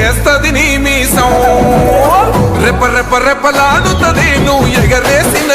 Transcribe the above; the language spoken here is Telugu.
తిరగేస్తది నీ మీసం. రెప రెప రెపలాడుతది నువ్వు ఎగరేసిన